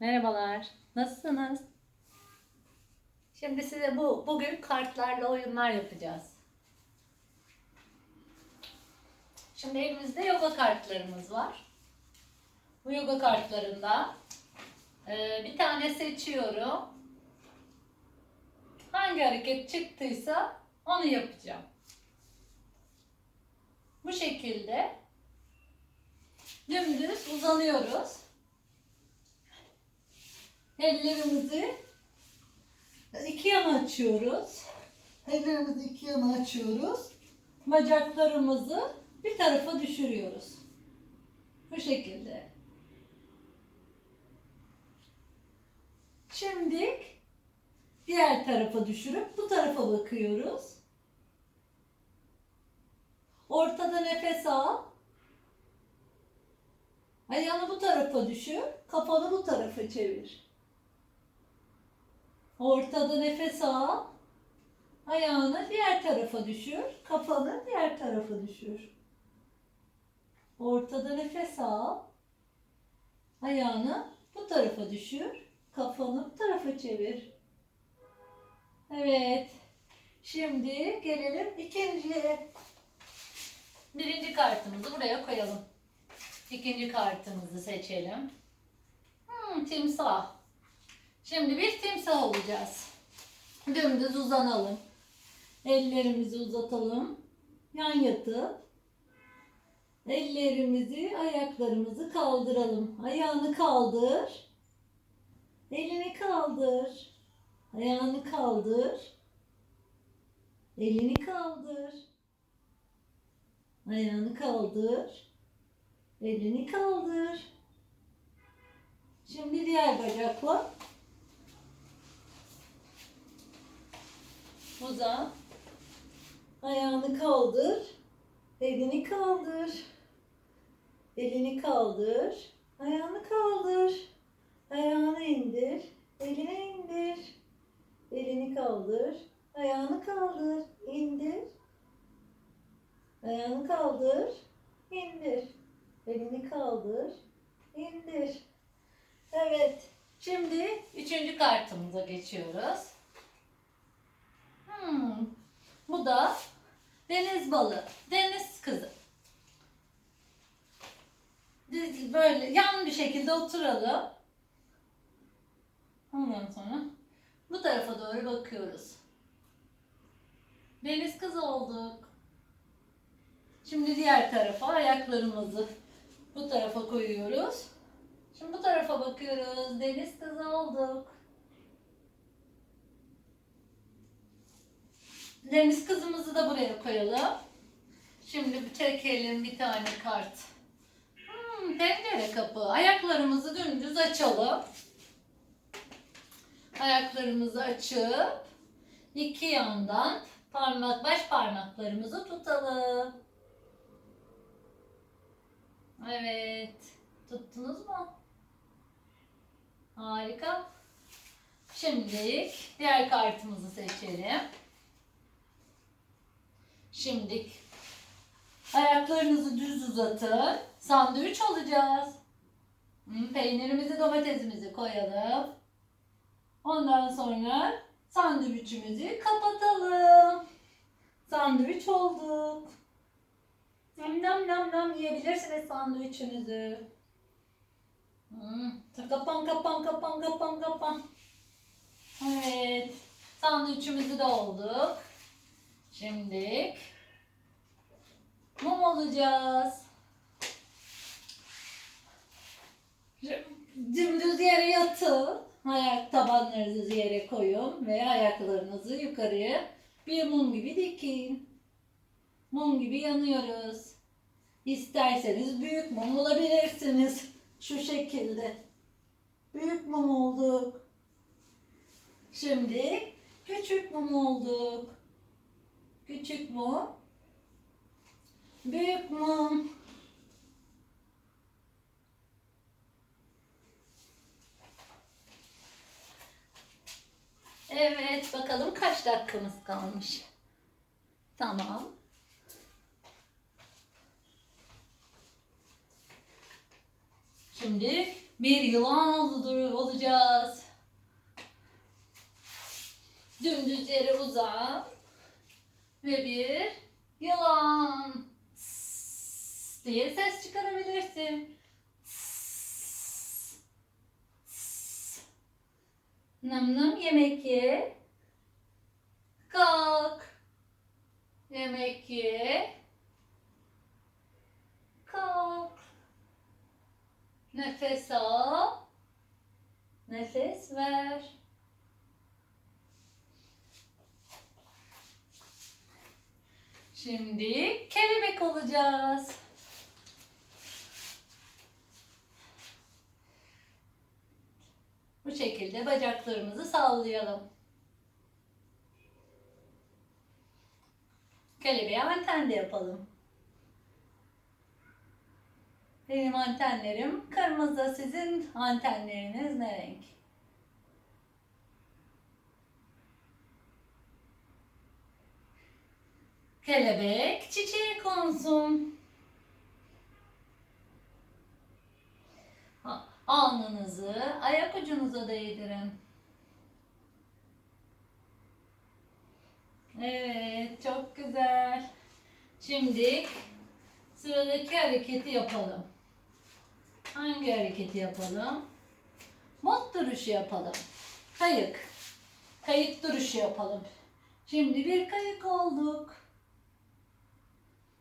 Merhabalar. Nasılsınız? Şimdi size bu bugün kartlarla oyunlar yapacağız. Şimdi elimizde yoga kartlarımız var. Bu yoga kartlarında e, bir tane seçiyorum. Hangi hareket çıktıysa onu yapacağım. Bu şekilde dümdüz uzanıyoruz. Ellerimizi iki yana açıyoruz. Ellerimizi iki yana açıyoruz. Bacaklarımızı bir tarafa düşürüyoruz. Bu şekilde. Şimdi diğer tarafa düşürüp bu tarafa bakıyoruz. Ortada nefes al. Ayağını bu tarafa düşür. Kafanı bu tarafa çevir. Ortada nefes al. Ayağını diğer tarafa düşür. Kafanı diğer tarafa düşür. Ortada nefes al. Ayağını bu tarafa düşür. Kafanı bu tarafa çevir. Evet. Şimdi gelelim ikinciye. Birinci kartımızı buraya koyalım. İkinci kartımızı seçelim. Hmm, timsah. Şimdi bir timsah olacağız. Dümdüz uzanalım. Ellerimizi uzatalım. Yan yatıp ellerimizi, ayaklarımızı kaldıralım. Ayağını kaldır. Elini kaldır. Ayağını kaldır. Elini kaldır. Ayağını kaldır. Elini kaldır. Şimdi diğer bacakla uzan. Ayağını kaldır. Elini kaldır. Elini kaldır. Ayağını kaldır. Ayağını indir. Elini indir. Elini kaldır. Ayağını kaldır. İndir. Ayağını kaldır. İndir. Elini kaldır. İndir. Evet. Şimdi üçüncü kartımıza geçiyoruz. Hmm. Bu da deniz balığı. Deniz kızı. Düz Böyle yan bir şekilde oturalım. Ondan sonra bu tarafa doğru bakıyoruz. Deniz kızı olduk. Şimdi diğer tarafa ayaklarımızı bu tarafa koyuyoruz. Şimdi bu tarafa bakıyoruz. Deniz kızı olduk. Deniz kızımızı da buraya koyalım. Şimdi bir çekelim bir tane kart. Hmm, pencere kapı. Ayaklarımızı dümdüz açalım. Ayaklarımızı açıp iki yandan parmak baş parmaklarımızı tutalım. Evet. Tuttunuz mu? Harika. Şimdi diğer kartımızı seçelim. Şimdi ayaklarınızı düz uzatın. Sandviç olacağız. Hmm, Peynirimizi, domatesimizi koyalım. Ondan sonra sandviçimizi kapatalım. Sandviç olduk. Nam nam nam nam yiyebilirsiniz sandviçinizi. Kapan kapan kapan kapan kapan. Evet. Sandviçimizi de olduk. Şimdi mum olacağız. Dümdüz yere yatın. Ayak tabanlarınızı yere koyun ve ayaklarınızı yukarıya bir mum gibi dikin. Mum gibi yanıyoruz. İsterseniz büyük mum olabilirsiniz. Şu şekilde. Büyük mum olduk. Şimdi küçük mum olduk. Küçük mum. Büyük mum. Evet bakalım kaç dakikamız kalmış. Tamam. Şimdi bir yılan olacağız. Dümdüz yere uzan ve bir yılan diye ses çıkarabilirsin. Tss, tss. Nım nım yemek ye. Kalk. Yemek ye. Kalk. Nefes al. Nefes ver. Şimdi kelebek olacağız. Bu şekilde bacaklarımızı sallayalım. Kelebeğe anten de yapalım. Benim antenlerim kırmızı. Sizin antenleriniz ne renk? Kelebek çiçeğe konsun. Alnınızı ayak ucunuza değdirin. Evet, çok güzel. Şimdi sıradaki hareketi yapalım. Hangi hareketi yapalım? Mod duruşu yapalım. Kayık. Kayık duruşu yapalım. Şimdi bir kayık olduk.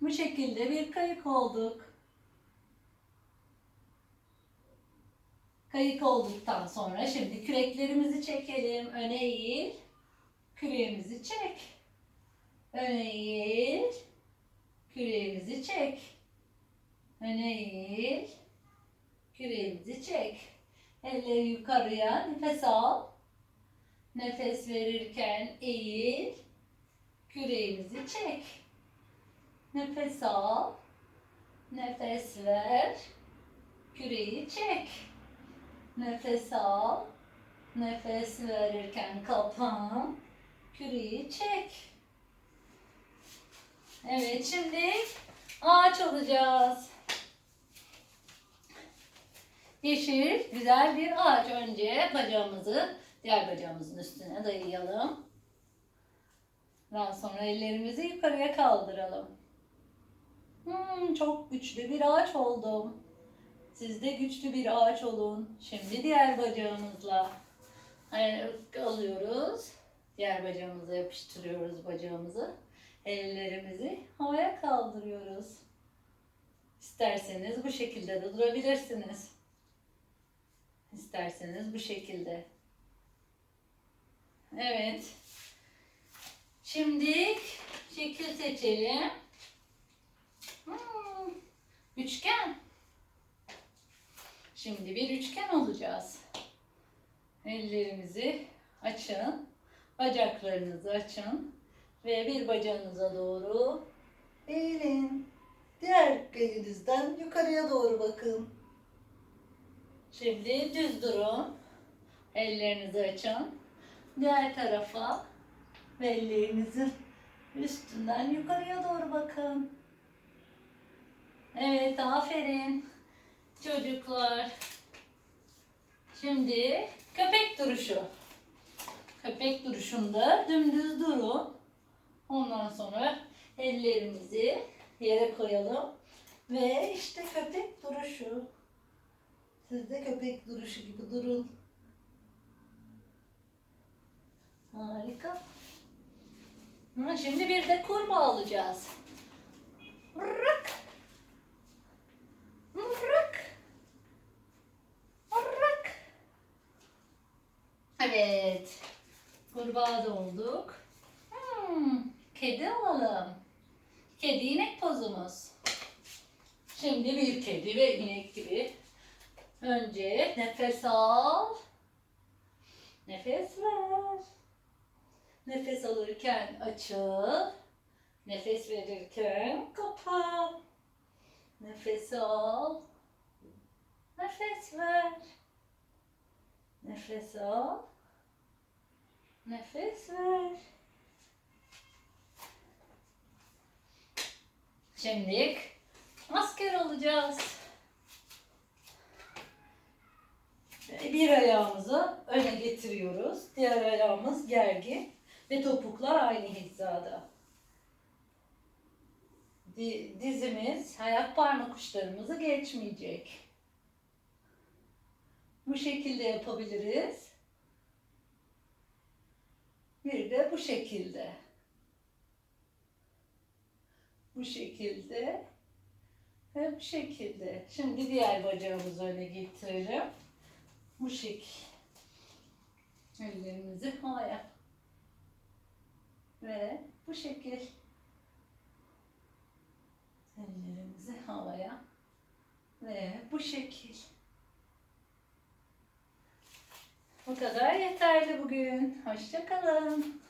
Bu şekilde bir kayık olduk. Kayık olduktan sonra şimdi küreklerimizi çekelim. Öne eğil. Küreğimizi çek. Öne eğil. Küreğimizi çek. Öne eğil. Küreğimizi çek. Elleri yukarıya. Nefes al. Nefes verirken eğil. Küreğimizi çek. Nefes al. Nefes ver. Küreği çek. Nefes al. Nefes verirken kapan. Küreği çek. Evet şimdi ağaç olacağız. Yeşil güzel bir ağaç. Önce bacağımızı diğer bacağımızın üstüne dayayalım. Daha sonra ellerimizi yukarıya kaldıralım. Hmm, çok güçlü bir ağaç oldum. Siz de güçlü bir ağaç olun. Şimdi diğer bacağımızla ayak alıyoruz. Diğer bacağımıza yapıştırıyoruz bacağımızı. Ellerimizi havaya kaldırıyoruz. İsterseniz bu şekilde de durabilirsiniz. İsterseniz bu şekilde. Evet. Şimdi şekil seçelim. Hmm, üçgen. Şimdi bir üçgen olacağız. Ellerimizi açın. Bacaklarınızı açın. Ve bir bacağınıza doğru eğilin. Diğer elinizden yukarıya doğru bakın. Şimdi düz durun. Ellerinizi açın. Diğer tarafa ve ellerinizin üstünden yukarıya doğru bakın. Evet, aferin. Çocuklar. Şimdi köpek duruşu. Köpek duruşunda dümdüz durun. Ondan sonra ellerimizi yere koyalım. Ve işte köpek duruşu. Siz de köpek duruşu gibi durun. Harika. Ha, Şimdi bir de kurbağa alacağız. Rık. Evet. Kurbağa da olduk. Hmm, kedi alalım. Kedi inek pozumuz. Şimdi bir kedi ve inek gibi. Önce nefes al. Nefes ver. Nefes alırken açıl. Nefes verirken kapa. Nefes al. Nefes ver. Nefes al. Nefes ver. Şimdi asker olacağız. Bir ayağımızı öne getiriyoruz. Diğer ayağımız gergin ve topuklar aynı hizada. Di- Dizimiz ayak parmak uçlarımızı geçmeyecek. Bu şekilde yapabiliriz. Bir de bu şekilde. Bu şekilde. Ve bu şekilde. Şimdi diğer bacağımızı öne getirelim. Bu şekil. Ellerimizi havaya. Ve bu şekil. Ellerimizi havaya. Ve bu şekil. Bu kadar yeterli bugün. Hoşça kalın.